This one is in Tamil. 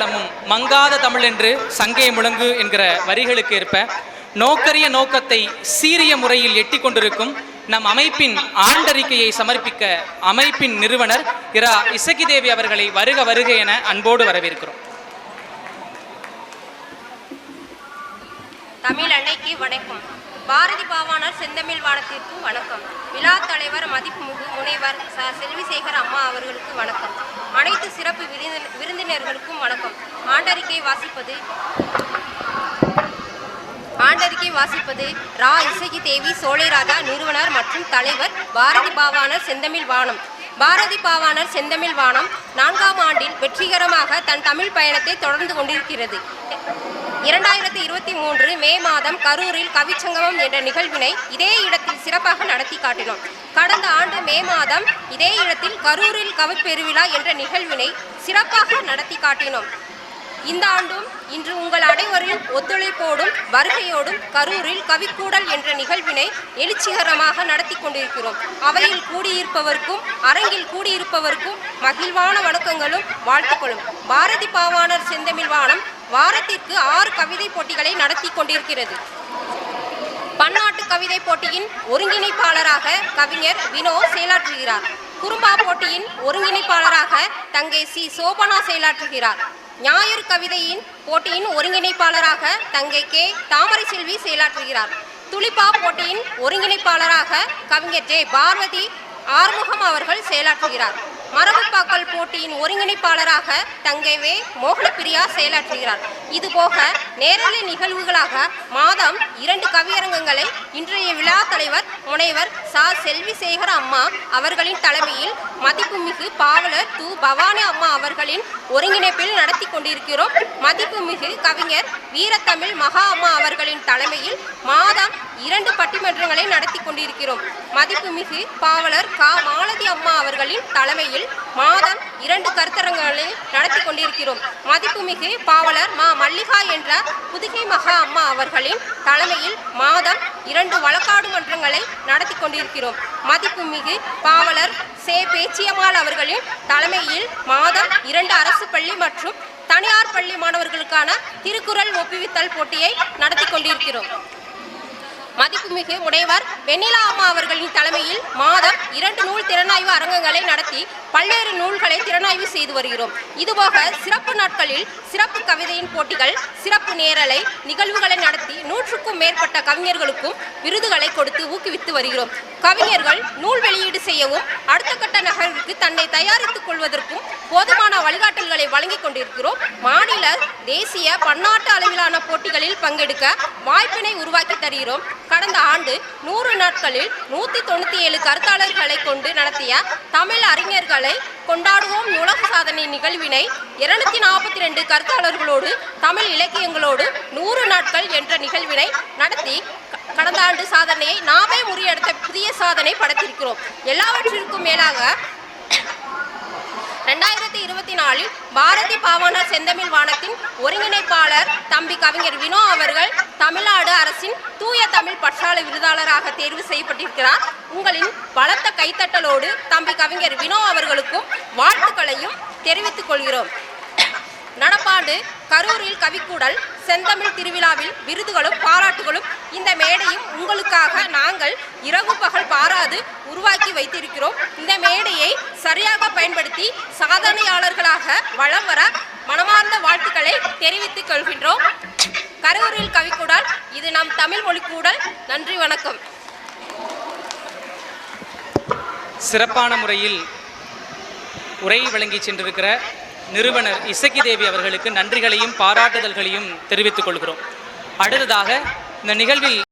வளமும் மங்காத தமிழ் என்று சங்கே முழங்கு என்கிற வரிகளுக்கு ஏற்ப நோக்கரிய நோக்கத்தை சீரிய முறையில் எட்டி கொண்டிருக்கும் நம் அமைப்பின் ஆண்டறிக்கையை சமர்ப்பிக்க அமைப்பின் நிறுவனர் இரா இசக்கி தேவி அவர்களை வருக வருக என அன்போடு வரவேற்கிறோம். தமிழ் அன்னைக்கு வணக்கம். பாரதி பாவாணர் செந்தமிழ் வானத்திற்கு வணக்கம். விழா தலைவர் மதிப்பு ச செல்விசேகர் அம்மா அவர்களுக்கு வணக்கம். அனைத்து சிறப்பு விருந்தின- விருந்தினர்களுக்கும் வணக்கம். ஆண்டறிக்கை வாசிப்பது ஆண்டறிக்கை வாசிப்பது ரா இசகி தேவி சோலைராஜா நிறுவனர் மற்றும் தலைவர் பாரதி பாவானர் செந்தமிழ் வானம். பாரதி பாவானர் செந்தமிழ் வானம் நான்காம் ஆண்டில் வெற்றிகரமாக தன் தமிழ் பயணத்தை தொடர்ந்து கொண்டிருக்கிறது. இரண்டாயிரத்தி இருபத்தி மூன்று மே மாதம் கரூரில் கவிச்சங்கமம் என்ற நிகழ்வினை இதே இடத்தில் சிறப்பாக நடத்தி காட்டினோம். கடந்த ஆண்டு மே மாதம் இதே இடத்தில் கரூரில் கவிப்பெருவிழா என்ற நிகழ்வினை சிறப்பாக நடத்தி காட்டினோம். இந்த ஆண்டும் இன்று உங்கள் அனைவரின் ஒத்துழைப்போடும் வருகையோடும் கரூரில் கவிக்கூடல் என்ற நிகழ்வினை எழுச்சிகரமாக நடத்தி கொண்டிருக்கிறோம். அவையில் கூடியிருப்பவர்க்கும் அரங்கில் கூடியிருப்பவர்க்கும் மகிழ்வான வணக்கங்களும் வாழ்த்துக்களும். பாரதி பாவாணர் செந்தமிழ்வானம் வாரத்திற்கு ஆறு கவிதை போட்டிகளை நடத்தி கொண்டிருக்கிறது. கவிதை போட்டியின் ஒருங்கிணைப்பாளராக கவிஞர் வினோ செயலாற்றுகிறார். குறும்பா போட்டியின் ஒருங்கிணைப்பாளராக தங்கை சி. சோபனா செயலாற்றுகிறார். ஞாயிறு கவிதையின் போட்டியின் ஒருங்கிணைப்பாளராக தங்கை கே. தாமரை செல்வி செயலாற்றுகிறார். துளிப்பா போட்டியின் ஒருங்கிணைப்பாளராக கவிஞர் ஜே. பார்வதி ஆறுமுகம் அவர்கள் செயலாற்றுகிறார். மரபுப்பாக்கல் போட்டியின் ஒருங்கிணைப்பாளராக தங்கைவே மோகனப்பிரியா செயலாற்றுகிறார். இதுபோக நேரலை நிகழ்வுகளாக மாதம் இரண்டு கவியரங்கங்களை இன்றைய விழா தலைவர் முனைவர் சா. செல்விசேகர் அம்மா அவர்களின் தலைமையில் மதிப்புமிகு பாவலர் து. பவானி அம்மா அவர்களின் ஒருங்கிணைப்பில் நடத்தி கொண்டிருக்கிறோம். மதிப்புமிகு கவிஞர் வீரத்தமிழ் மகா அம்மா அவர்களின் தலைமையில் மாதம் இரண்டு பட்டிமன்றங்களை நடத்தி கொண்டிருக்கிறோம். மதிப்புமிகு பாவலர் கா. மாலதி அம்மா அவர்களின் தலைமையில் மாதம் இரண்டு கருத்தரங்களை நடத்தி கொண்டிருக்கிறோம். மதிப்புமிகு பாவலர் மா. மல்லிகா என்ற புதுகை மகா அம்மா அவர்களின் தலைமையில் மாதம் இரண்டு வழக்காடு மன்றங்களை நடத்தி கொண்டிருக்கிறோம். மதிப்புமிகு பாவலர் சே. பேச்சியம்மாள் அவர்களின் தலைமையில் மாதம் இரண்டு அரசு பள்ளி மற்றும் தனியார் பள்ளி மாணவர்களுக்கான திருக்குறள் ஒப்புவித்தல் போட்டியை நடத்தி கொண்டிருக்கிறோம். மதிப்புமிகு முனைவர் வெண்ணிலா அம்மா அவர்களின் தலைமையில் மாதம் இரண்டு நூல் திறனாய்வு அரங்கங்களை நடத்தி பல்வேறு நூல்களை திறனாய்வு செய்து வருகிறோம். இதுபோக சிறப்பு நாட்களில் சிறப்பு கவிதையின் போட்டிகள் சிறப்பு நேரலை நிகழ்வுகளை நடத்தி நூற்றுக்கும் மேற்பட்ட கவிஞர்களுக்கும் விருதுகளை கொடுத்து ஊக்குவித்து வருகிறோம். கவிஞர்கள் நூல் வெளியீடு செய்யவும் அடுத்த கட்ட நகர்வுக்கு தன்னை தயாரித்துக் கொள்வதற்கும் போதுமான வழிகாட்டல்களை வழங்கிக் கொண்டிருக்கிறோம். மாநில தேசிய பன்னாட்டு அளவிலான போட்டிகளில் பங்கெடுக்க வாய்ப்பினை உருவாக்கி தருகிறோம். கடந்த ஆண்டு நூறு நாட்களில் நூற்றி தொண்ணூற்றி ஏழு கருத்தாளர்களை கொண்டு நடத்திய தமிழ் அறிஞர்களை கொண்டாடுவோம் உலக சாதனை நிகழ்வினை இருநூத்தி நாற்பத்தி ரெண்டு கருத்தாளர்களோடு தமிழ் இலக்கியங்களோடு நூறு நாட்கள் என்ற நிகழ்வினை நடத்தி கடந்த ஆண்டு சாதனையை நாமே முறியடித்த புதிய சாதனை படைத்திருக்கிறோம். எல்லாவற்றிற்கும் மேலாக ரெண்டாயிரத்தி இருபத்தி நாலில் பாரதி பாவாணர் செந்தமிழ் வானத்தின் ஒருங்கிணைப்பாளர் தம்பி கவிஞர் வினோ அவர்கள் அரசின் தூய தமிழ் பற்றாளை விருதாளராக தேர்வு செய்யப்பட்டிருக்கிறார். உங்களின் பலத்த கைத்தட்டலோடு தம்பி கவிஞர் வினோ அவர்களுக்கும் வாழ்த்துக்களையும் தெரிவித்துக் கொள்கிறோம். நடப்பாண்டு கரூரில் கவிக்கூடல் செந்தமிழ் திருவிழாவில் விருதுகளும் பாராட்டுகளும் இந்த மேடையும் உங்களுக்காக நாங்கள் இரவு பகல் பாராது உருவாக்கி வைத்திருக்கிறோம். இந்த மேடையை சரியாக பயன்படுத்தி சாதனையாளர்களாக வளம் வர மனமார்ந்த வாழ்த்துக்களை தெரிவித்துக் கொள்கின்றோம். கரூரில் கவிக்கூடல் இது நம் தமிழ் மொழி கூடல் நன்றி வணக்கம். சிறப்பான முறையில் உரை வழங்கி சென்றிருக்கிற நிறுவனர் இசக்கி தேவி அவர்களுக்கு நன்றிகளையும் பாராட்டுதல்களையும் தெரிவித்துக் கொள்கிறோம். அடுத்ததாக இந்த நிகழ்வில்